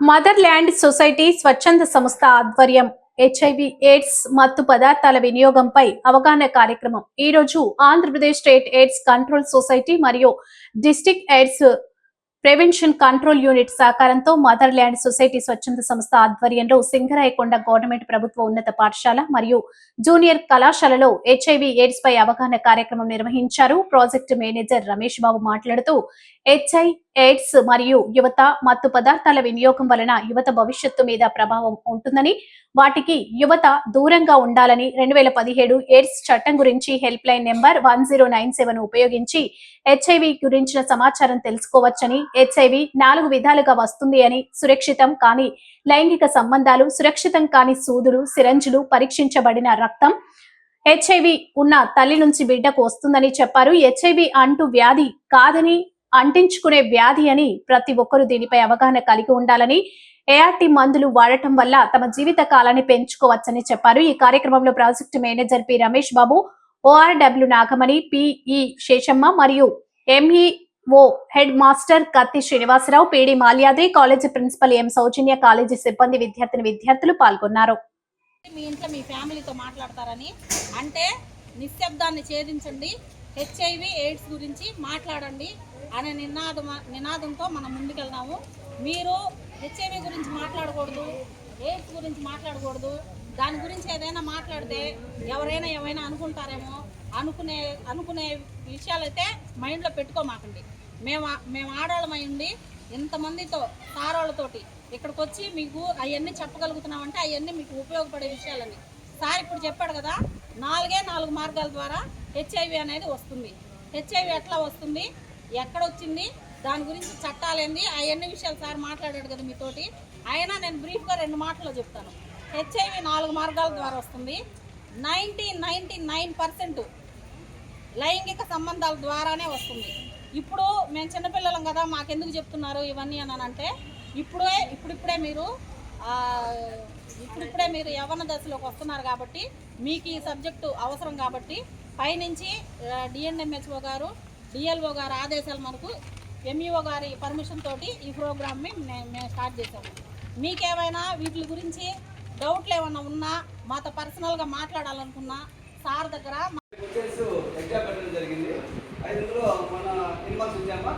Mother land society స్వచ్ఛంద సంస్థ ఆధ్వర్యం హెచ్ఐవి ఎయిడ్స్ మత్తు పదార్థాల వినియోగంపై అవగాహన కార్యక్రమం. ఈ రోజు Andhra Pradesh state AIDS control society మరియు district AIDS prevention control unit సహకారంతో మదర్ ల్యాండ్ సొసైటీ స్వచ్ఛంద సంస్థ ఆధ్వర్యంలో సింగరాయకొండ గవర్నమెంట్ ప్రభుత్వ ఉన్నత పాఠశాల మరియు జూనియర్ కళాశాలలో హెచ్ఐవి ఎయిడ్స్ పై అవగాహన కార్యక్రమం నిర్వహించారు. ప్రాజెక్ట్ మేనేజర్ రమేష్ బాబు మాట్లాడుతూ హెచ్ఐ ఎయిడ్స్ మరియు యువత మత్తు పదార్థాల వినియోగం వలన యువత భవిష్యత్తు మీద ప్రభావం ఉంటుందని వాటికి యువత దూరంగా ఉండాలని రెండు వేల పదిహేడు ఎయిడ్స్ చట్టం గురించి help line number one zero nine seven ఉపయోగించి హెచ్ఐవి గురించిన సమాచారం తెలుసుకోవచ్చని హెచ్ఐవి నాలుగు విధాలుగా వస్తుంది అని సురక్షితం కాని లైంగిక సంబంధాలు సురక్షితం కాని సూదులు సిరంజులు పరీక్షించబడిన రక్తం హెచ్ఐవి ఉన్న తల్లి నుంచి బిడ్డకు వస్తుందని చెప్పారు. హెచ్ఐవి అంటూ వ్యాధి కాదని అంటించుకునే వ్యాధి అని ప్రతి ఒక్కరూ దీనిపై అవగాహన కలిగి ఉండాలని ఏఆర్టీ మందులు వాడటం వల్ల తమ జీవిత కాలాన్ని పెంచుకోవచ్చని చెప్పారు. ఈ కార్యక్రమంలో project manager P. Ramesh Babu ORW Nagamani PE e. Seshamma మరియు MEO headmaster Katti Srinivasarao PD Malyadri college principal M Soujanya college సిబ్బంది విద్యార్థిని విద్యార్థులు పాల్గొన్నారు. మీ ఇంట్లో మీ ఫ్యామిలీతో మాట్లాడతారని. అంటే నిశ్శబ్దాన్ని ఛేదించండి. హెచ్ఐవి ఎయిడ్స్ గురించి మాట్లాడండి. అనే నినాదం నినాదంతో మనం ముందుకెళ్దాము. మీరు హెచ్ఐవి గురించి మాట్లాడకూడదు ఎయిడ్స్ గురించి మాట్లాడకూడదు. దాని గురించి ఏదైనా మాట్లాడితే ఎవరైనా ఏమైనా అనుకుంటారేమో అనుకునే అనుకునే విషయాలైతే మైండ్లో పెట్టుకోమాకండి మేము మేము ఆడవాళ్ళమై ఉండి ఇంతమందితో సారోళ్ళతోటి ఇక్కడికి వచ్చి మీకు అవన్నీ చెప్పగలుగుతున్నామంటే అవన్నీ మీకు ఉపయోగపడే విషయాలని. సార్ ఇప్పుడు చెప్పాడు కదా నాలుగే నాలుగు మార్గాల ద్వారా హెచ్ఐవి అనేది వస్తుంది. హెచ్ఐవి ఎట్లా వస్తుంది? ఎక్కడ వచ్చింది దాని గురించి చట్టాలు ఏంది అవన్నీ విషయాలు సార్ మాట్లాడాడు కదా మీతోటి? అయినా నేను బ్రీఫ్గా రెండు మాటల్లో చెప్తాను. హెచ్ఐవి నాలుగు మార్గాల ద్వారా వస్తుంది. నైంటీ నైంటీ నైన్ పర్సెంట్ లైంగిక సంబంధాల ద్వారానే వస్తుంది. ఇప్పుడు మేము చిన్నపిల్లలం కదా మాకెందుకు చెప్తున్నారు ఇవన్నీ అని అంటే ఇప్పుడే ఇప్పుడిప్పుడే మీరు ఇప్పుడిప్పుడే మీరు యవన దశలోకి వస్తున్నారు కాబట్టి మీకు ఈ సబ్జెక్టు అవసరం కాబట్టి పైనుంచి డిఎన్ఎంహెచ్ఓ గారు డిఎల్ఓ గారి ఆదేశాల మనకు ఎంఈఓ గారి పర్మిషన్ తోటి ఈ ప్రోగ్రామ్ని మేము స్టార్ట్ చేశాము మీకేమైనా వీటి గురించి డౌట్లు ఏమైనా ఉన్నా మాతో పర్సనల్గా మాట్లాడాలనుకున్నా సార్ దగ్గర ఎగ్జామ్ పెట్టడం జరిగింది. అయితే మన ఎన్ని మార్క్స్ వచ్చామా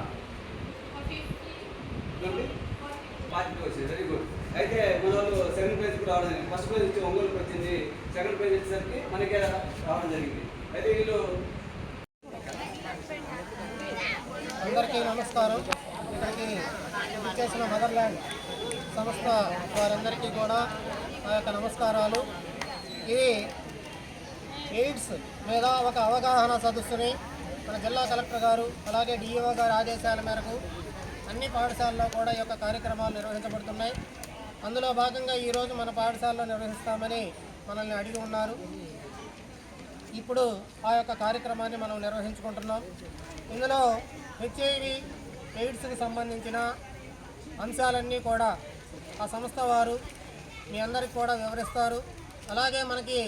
పార్టీ వచ్చింది వెరీ గుడ్ అయితే మన వాళ్ళు సెకండ్ ప్రైజ్ కూడా రావడం జరిగింది ఫస్ట్ ప్రైజ్ వచ్చి ఒంగోలుకి వచ్చింది. సెకండ్ ప్రైజ్ వచ్చేసరికి మనకే రావడం జరిగింది. అయితే వీళ్ళు అందరికీ నమస్కారం. ఇక్కడికి చేసిన మదర్ల్యాండ్ సంస్థ వారందరికీ కూడా ఆ యొక్క నమస్కారాలు. ఇది ఎయిడ్స్ మీద ఒక అవగాహన సదస్సుని మన జిల్లా కలెక్టర్ గారు అలాగే డిఈఓ గారి ఆదేశాల మేరకు అన్ని పాఠశాలల్లో కూడా ఈ యొక్క కార్యక్రమాలు నిర్వహించబడుతున్నాయి. అందులో భాగంగా ఈరోజు మన పాఠశాలలో నిర్వహిస్తామని మనల్ని అడిగి ఉన్నారు. ఇప్పుడు ఆ యొక్క కార్యక్రమాన్ని మనం నిర్వహించుకుంటున్నాం. ఇందులో హెచ్ఐవి ఎయిడ్స్కి సంబంధించిన అంశాలన్నీ కూడా ఆ సంస్థ వారు మీ అందరికి కూడా వివరిస్తారు. అలాగే మనకి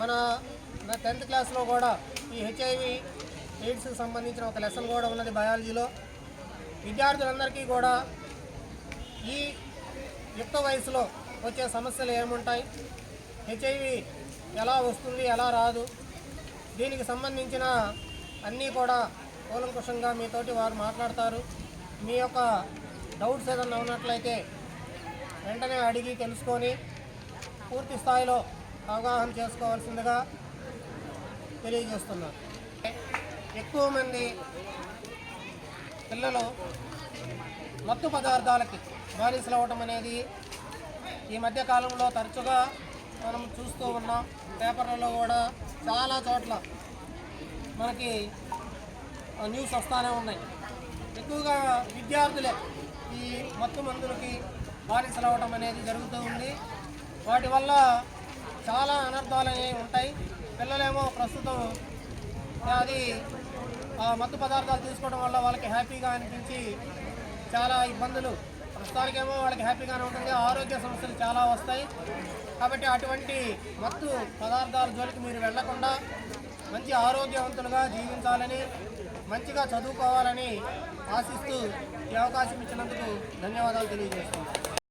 మన టెన్త్ క్లాస్లో కూడా ఈ హెచ్ఐవి ఎయిడ్స్కి సంబంధించిన ఒక లెసన్ కూడా ఉన్నది బయాలజీలో. విద్యార్థులందరికీ కూడా ఈ యుక్త వయసులో వచ్చే సమస్యలు ఏముంటాయి? హెచ్ఐవి ఎలా వస్తుంది ఎలా రాదు? దీనికి సంబంధించిన అన్నీ కూడా కూలంకుషంగా మీతోటి వారు మాట్లాడతారు. మీ యొక్క డౌట్స్ ఏదన్నా ఉన్నట్లయితే వెంటనే అడిగి తెలుసుకొని పూర్తి స్థాయిలో అవగాహన చేసుకోవాల్సిందిగా తెలియజేస్తున్నారు ఎక్కువ మంది పిల్లలు మత్తు పదార్థాలకి బానిసలు అవ్వటం అనేది ఈ మధ్య కాలంలో తరచుగా మనం చూస్తూ ఉన్నాం. పేపర్లలో కూడా చాలా చోట్ల మనకి న్యూస్ వస్తూనే ఉన్నాయి. ఎక్కువగా విద్యార్థులే ఈ మత్తు మందులకి బానిసలు అవ్వటం అనేది జరుగుతూ ఉంది. వాటి వల్ల చాలా అనర్థాలు అనేవి ఉంటాయి. పిల్లలేమో ప్రస్తుతం అది ఆ మత్తు పదార్థాలు తీసుకోవడం వల్ల వాళ్ళకి హ్యాపీగా అనిపించి చాలా ఇబ్బందులు. ప్రస్తుతానికేమో వాళ్ళకి హ్యాపీగానే ఉంటుంది. ఆరోగ్య సమస్యలు చాలా వస్తాయి. కాబట్టి అటువంటి మత్తు పదార్థాల జోలికి మీరు వెళ్ళకుండా మంచి ఆరోగ్యవంతులుగా జీవించాలని మంచిగా చదువుకోవాలని ఆశిస్తూ ఈ అవకాశం ఇచ్చినందుకు ధన్యవాదాలు తెలియజేస్తున్నాను.